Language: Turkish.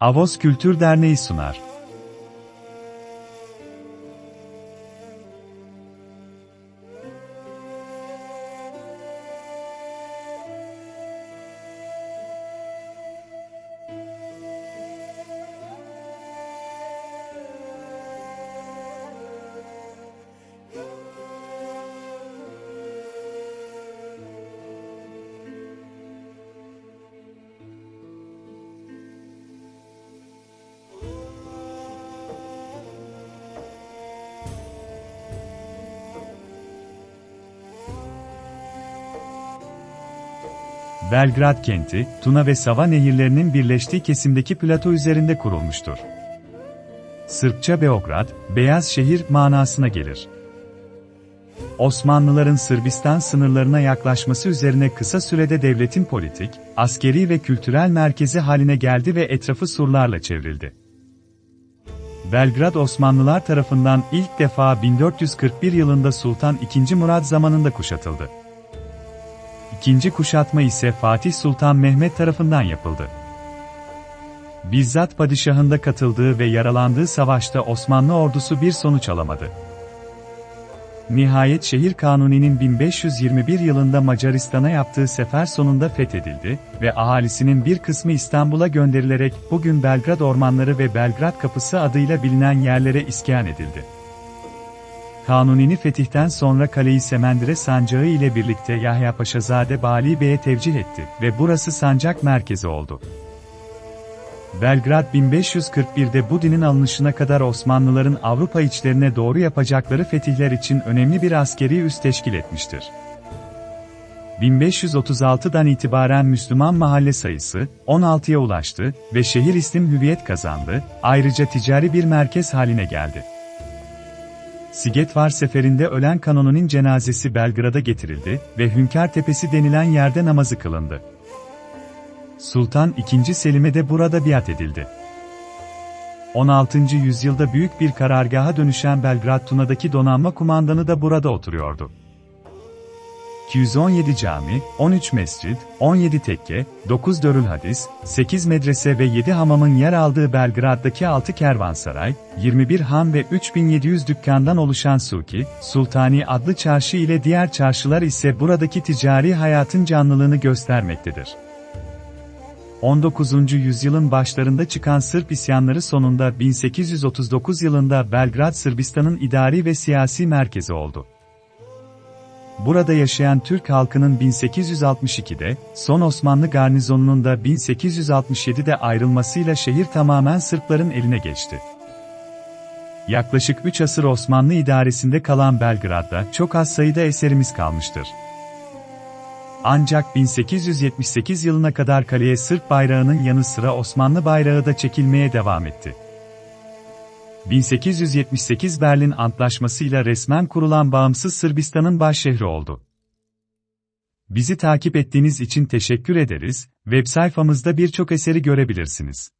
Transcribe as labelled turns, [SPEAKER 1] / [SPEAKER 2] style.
[SPEAKER 1] Avos Kültür Derneği sunar. Belgrad kenti, Tuna ve Sava nehirlerinin birleştiği kesimdeki plato üzerinde kurulmuştur. Sırpça Beograd, beyaz şehir manasına gelir. Osmanlıların Sırbistan sınırlarına yaklaşması üzerine kısa sürede devletin politik, askeri ve kültürel merkezi haline geldi ve etrafı surlarla çevrildi. Belgrad Osmanlılar tarafından ilk defa 1441 yılında Sultan II. Murad zamanında kuşatıldı. İkinci kuşatma ise Fatih Sultan Mehmet tarafından yapıldı. Bizzat padişahın da katıldığı ve yaralandığı savaşta Osmanlı ordusu bir sonuç alamadı. Nihayet şehir Kanuni'nin 1521 yılında Macaristan'a yaptığı sefer sonunda fethedildi ve ahalisinin bir kısmı İstanbul'a gönderilerek bugün Belgrad Ormanları ve Belgrad Kapısı adıyla bilinen yerlere iskan edildi. Kanuni'ni fetihten sonra kaleyi Semendire sancağı ile birlikte Yahya Paşazade Bali Bey'e tevcih etti ve burası sancak merkezi oldu. Belgrad 1541'de bu dinin alınışına kadar Osmanlıların Avrupa içlerine doğru yapacakları fetihler için önemli bir askeri üs teşkil etmiştir. 1536'dan itibaren Müslüman mahalle sayısı 16'ya ulaştı ve şehir istim hüviyet kazandı, ayrıca ticari bir merkez haline geldi. Sigetvar seferinde ölen Kanuni'nin cenazesi Belgrad'a getirildi ve Hünkar Tepesi denilen yerde namazı kılındı. Sultan II. Selim'e de burada biat edildi. 16. yüzyılda büyük bir karargaha dönüşen Belgrad Tuna'daki donanma kumandanı da burada oturuyordu. 217 cami, 13 mescid, 17 tekke, 9 dörül hadis, 8 medrese ve 7 hamamın yer aldığı Belgrad'daki 6 kervansaray, 21 ham ve 3700 dükkandan oluşan Suki, Sultani adlı çarşı ile diğer çarşılar ise buradaki ticari hayatın canlılığını göstermektedir. 19. yüzyılın başlarında çıkan Sırp isyanları sonunda 1839 yılında Belgrad Sırbistan'ın idari ve siyasi merkezi oldu. Burada yaşayan Türk halkının 1862'de, son Osmanlı garnizonunun da 1867'de ayrılmasıyla şehir tamamen Sırpların eline geçti. Yaklaşık 3 asır Osmanlı idaresinde kalan Belgrad'da çok az sayıda eserimiz kalmıştır. Ancak 1878 yılına kadar kaleye Sırp bayrağının yanı sıra Osmanlı bayrağı da çekilmeye devam etti. 1878 Berlin Antlaşması'yla resmen kurulan bağımsız Sırbistan'ın başşehri oldu. Bizi takip ettiğiniz için teşekkür ederiz, web sayfamızda birçok eseri görebilirsiniz.